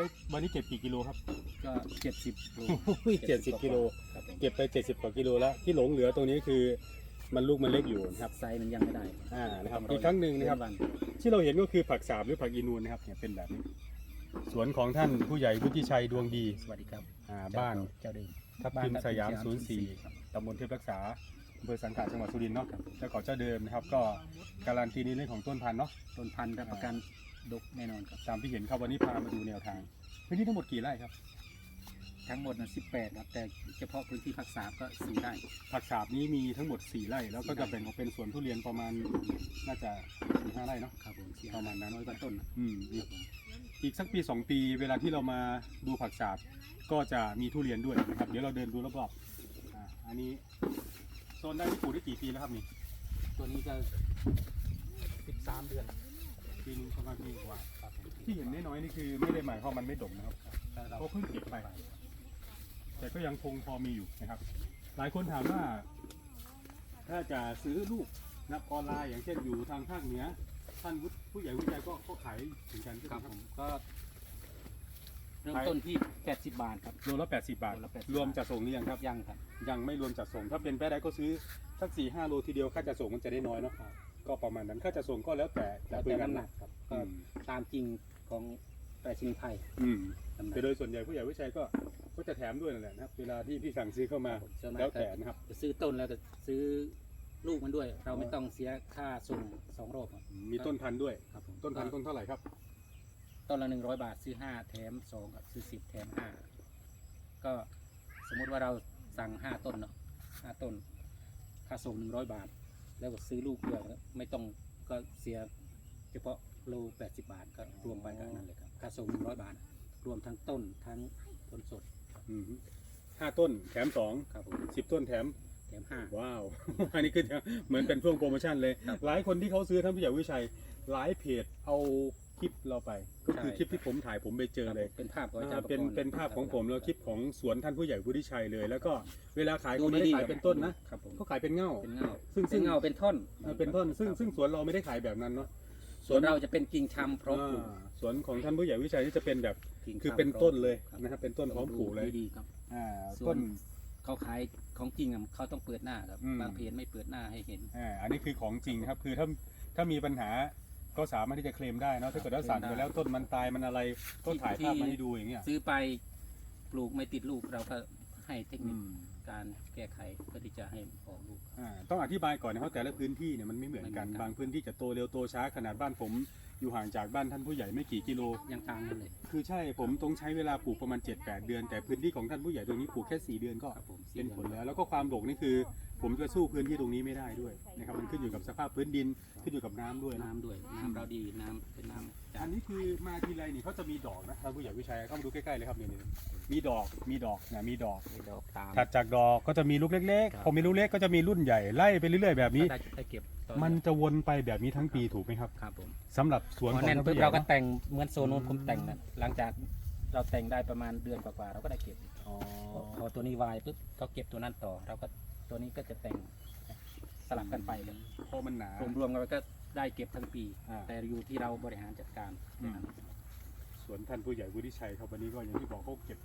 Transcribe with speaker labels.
Speaker 1: อ้ยวันนี้เก็บกี่กิโลครับ
Speaker 2: ก็เจ็ดสิบโล
Speaker 1: เจ็ดสิบกิโล
Speaker 2: ครับผม
Speaker 1: เก็บไปเจ็ดสิบกว่ากิโลแล้วที่หลงเหลือตรงนี้คือมันลูกมันเล็กอยู่นะครับ
Speaker 2: ไซส์มันยังไม่ได้
Speaker 1: อ่านะครับ
Speaker 2: ต้
Speaker 1: อีกครั้งหนึ่งนะครับ
Speaker 2: เว้วั
Speaker 1: ที่เราเห็นก็คือผักสาบหรือผักอีนูนนะครับเนี่ยเป็นแบบนี้ สวนของท่านผู้ใหญ่วุฒิชัยดวงดี
Speaker 2: สวัสดีครับ
Speaker 1: อ่าบ้าน
Speaker 2: เจ้าเดิม
Speaker 1: ทับทิมสยาม
Speaker 2: บ้านทับทิมสยาม
Speaker 1: 04
Speaker 2: ครับ
Speaker 1: ตำบลเทพรักษาอำเภอสังขะจังหวัดสุรินทร์เนาะเจ้าของเจ้าเดิมนะครับ ก็การันตีในเรื่องของต้นพันธุ์เนาะ
Speaker 2: ต้นพันธุ์รับประกัน ดกแน่นอนครับ
Speaker 1: ตามที่เห็นครับวันนี้พามาดูแนวทาง พื้นที่ทั้งหมดกี่ไร่ครับ
Speaker 2: ทั้งหมดนะสิบแปดครับแต่เฉพาะพื้นที่ภาคสามก็สี่ได้
Speaker 1: ผักสาบนี้มีทั้งหมด 4 ไร่ แล้วก็จะแบ่งออกเป็นสวนทุเรียนประมาณน่าจะสี่ห้าไร่เนาะ
Speaker 2: ครับผมสี่
Speaker 1: ประมาณนั้น
Speaker 2: ร้อยกว่าต้นนะ
Speaker 1: อืมนี่อีกสักปี 2 ปี เวลาที่เรามาดูผักสาบก็จะมีทุเรียนด้วยนะครับ เดี๋ยวเราเดินดูรอบๆอ่าอันนี้โซนได้ที่ปลูกได้กี่ปีแล้วครับนี่
Speaker 2: ตัวนี้ก็สิบสามเดือน
Speaker 1: ที่เห็นน้อยๆนี่คือไม่ได้หมายความมันไม่ดกนะครับ
Speaker 2: ถ้าเรา
Speaker 1: เขาเพิ่งเก็บไป แต่ก็ยังคงพอมีอยู่นะครับ หลายคนถามว่า ถ้าจะซื้อลูกนับออนไลน์อย่างเช่นอยู่ทางภาคเหนือท่านผู้ใหญ่ผู้ใหญ่ก็ก็ขายถึงกันใช่ไห
Speaker 2: ค
Speaker 1: ม
Speaker 2: รับ
Speaker 1: ค
Speaker 2: ผ
Speaker 1: รับ
Speaker 2: มก็เริ่มต้นที่แปดสิบบาทครับ
Speaker 1: โลละ 80 บาท
Speaker 2: โลละ80
Speaker 1: รวมจัดส่งหรือยังครับ
Speaker 2: ยังครับ
Speaker 1: ยังไม่รวมจัดส่ง ถ้าเป็นแป้ได้ก็ซื้อสักสี่ห้าโลทีเดียว ค่าจัดส่งมันจะได้น้อยเนาะ ก็ประมาณนั้น ค่าจัดส่งก็แล้วแต่
Speaker 2: แล้ว
Speaker 1: คุ
Speaker 2: แต่
Speaker 1: ยกั
Speaker 2: น้ำหนักครับ
Speaker 1: อื
Speaker 2: ก็
Speaker 1: ม
Speaker 2: ตามจริง ของแปรชนิดไทย
Speaker 1: อืม
Speaker 2: น้ำหนัก
Speaker 1: แต่โดยส่วนใหญ่ผู้ใหญ่ผู้ชายก็ก็จะแถมด้วยนั่นแหละนะครับ เวลาที่พี่สั่งซื้อเข้ามา
Speaker 2: ส่วนมาก
Speaker 1: แล้วแต่นะครับ
Speaker 2: จะซื้อต้นแล้วก็ซื้อลูกมันด้วย เราไม่ต้องเสียค่าส่งสองรอบครับ
Speaker 1: มีต้นพันธุ์ด้วย
Speaker 2: ครับผม
Speaker 1: ต้นพันธุ์ต้นเท่าไหร่ครับ
Speaker 2: ต้นละหนึ่งร้อยบาทซื้อห้าแถมสองกับซื้อสิบแถมห้าก็สมมุติว่าเราสั่งห้าต้นเนาะห้าต้น ค่าส่งหนึ่งร้อยบาท แล้วก็ซื้อลูกเดียวไม่ต้องก็เสียเฉพาะ โลแปดสิบบาทก็รวมไปกับนั้นเลยครับค่าส่งหนึ่งร้อยบาท รวมทั้งต้นทั้งต้นสด
Speaker 1: อืมห้าต้นแถมสอง
Speaker 2: ครับผม
Speaker 1: สิบต้นแถม
Speaker 2: แถมห้า
Speaker 1: ว้าว อันนี้คือเหมือนเป็นช่วงโปรโมชั่นเลย
Speaker 2: ครับ
Speaker 1: หลายคนที่เขาซื้อท่านผู้ใหญ่วิชัยหลายเพจเอาคลิปเราไป ก็คือ
Speaker 2: ใช่
Speaker 1: คลิปที่ผมถ่ายผมไปเจอเลย
Speaker 2: เป็นภาพของอาจาร
Speaker 1: อ่า
Speaker 2: ย์
Speaker 1: เป็น
Speaker 2: ประกรณ์
Speaker 1: เป็นภาพของผมแล้วคลิปของสวนท่านผู้ใหญ่วุฒิชัยเลย แล้วก็เวลาขาย
Speaker 2: ดู
Speaker 1: เขาไม่ได้
Speaker 2: ดีๆ
Speaker 1: ขาย
Speaker 2: ครับ
Speaker 1: เป็นต้นนะ
Speaker 2: ครับผม
Speaker 1: เขาขายเป็นเง่า
Speaker 2: เป็นเงา
Speaker 1: ซึ่ง
Speaker 2: เป็นเงาเป็นท่อน
Speaker 1: เออเป็นต้นซึ่งซึ่งสวนเราไม่ได้ขายแบบนั้นเนาะ
Speaker 2: ส่วนเราจะเป็นกิ่งชำพร้อมปลูก
Speaker 1: อ่าสวนของท่านผู้ใหญ่วิชัยที่จะเป็นแบบ
Speaker 2: กิ่ง
Speaker 1: คือ
Speaker 2: ชำ
Speaker 1: เป็นต้นเลย
Speaker 2: พร้อม
Speaker 1: นะครับเป็นต้นพร้อมปลูกเลย
Speaker 2: ดีๆครับ
Speaker 1: อ่า
Speaker 2: ส่ว
Speaker 1: ต้
Speaker 2: น
Speaker 1: น
Speaker 2: เขาขายของจริงอะเขาต้องเปิดหน้าครับ
Speaker 1: อืม
Speaker 2: บางเพจไม่เปิดหน้าให้เห็น
Speaker 1: อ่าอันนี้คือของจริงครับคือถ้าถ้ามีปัญหาก็สามารถที่จะเคลมได้เนอะถ้าเกิดว่าสั่งไปแล้วต้นมันตายมันอะไรก็ถ่ายภาพมาให้ดูอย่างเงี้ย
Speaker 2: ซื้อไปปลูกไม่ติดลูกเราก็ให้เทคนิ
Speaker 1: อื
Speaker 2: ค
Speaker 1: ม
Speaker 2: การแก้ไขเพื่อที่จะให้ออกลูก
Speaker 1: อ่าต้องอธิบายก่อนนะครับแต่ละพื้นที่เนี่ยมันไม่เหมือนกัน
Speaker 2: ไม่เหมือนกัน
Speaker 1: บางพื้นที่จะโตเร็วโตช้าขนาดบ้านผม อยู่ห่างจากบ้านท่านผู้ใหญ่ไม่กี่กิโล
Speaker 2: ยังต่างกันเลย
Speaker 1: คือใช่ผมต้องใช้เวลาปลูกประมาณ 7-8 เดือน แต่พื้นที่ของท่านผู้ใหญ่ตรงนี้ปลูกแค่ 4 เดือนก็
Speaker 2: ครับผม
Speaker 1: เป็นผลแล้วแล้วก็ความดกนี่คือ ผมจะสู้พื้นที่ตรงนี้ไม่ได้ด้วยนะครับมันขึ้นอยู่กับสภาพพื้นดินขึ้นอยู่กับน้ำด้วยนะ
Speaker 2: น้ำด้วย น้ำเราดี น้ำเป็นน้ำจา
Speaker 1: อั
Speaker 2: ก
Speaker 1: นนี้คือมาทีไรนี่เขาจะมีดอกนะท่านผู้ใหญ่วิชัยเข้ามาดูใกล้ๆเลยครับเนี่ยเนี่ยมีดอกมีดอกนะมีดอก
Speaker 2: ดอกตาม
Speaker 1: ถัดจากดอกก็จะมีลูกเล็ก
Speaker 2: ครับ
Speaker 1: ๆพอมีลูกเล็กก็จะมีรุ่นใหญ่ไล่ไปเรื่อยๆแบบนี้
Speaker 2: ได้ได้เก็บตอ
Speaker 1: มันจะวนไปแบบนี้ทั้งปีถูกไหมครับ
Speaker 2: ครับผม
Speaker 1: สำหรับสวน
Speaker 2: พ
Speaker 1: ข
Speaker 2: อ
Speaker 1: อง
Speaker 2: แน่น
Speaker 1: ท่าน
Speaker 2: ปุ๊บ
Speaker 1: ผู้ใหญ่
Speaker 2: เราก็
Speaker 1: เนอะ
Speaker 2: แต่งเหมือนโซนนู้น
Speaker 1: อืม
Speaker 2: ผมแต่งนะหลังจากเราแต่งได้ประมาณเดือนกว่าๆเราก็ได้เก็บ
Speaker 1: อ๋อ
Speaker 2: พอพอตัวนี้วายปุ๊บก็เก็บตัวนั้นต่อ เราก็ ตัวนี้ก็จะแต่งสลับกันไปครับ
Speaker 1: พอมันหนา
Speaker 2: รวมๆกันไปก็ได้เก็บทั้งปี
Speaker 1: อ่า
Speaker 2: แต่อยู่ที่เราบริหารจัดการ
Speaker 1: อืมสวนท่านผู้ใหญ่วุฒิชัยครับวันนี้ก็อย่างที่บอกเขาเก็บ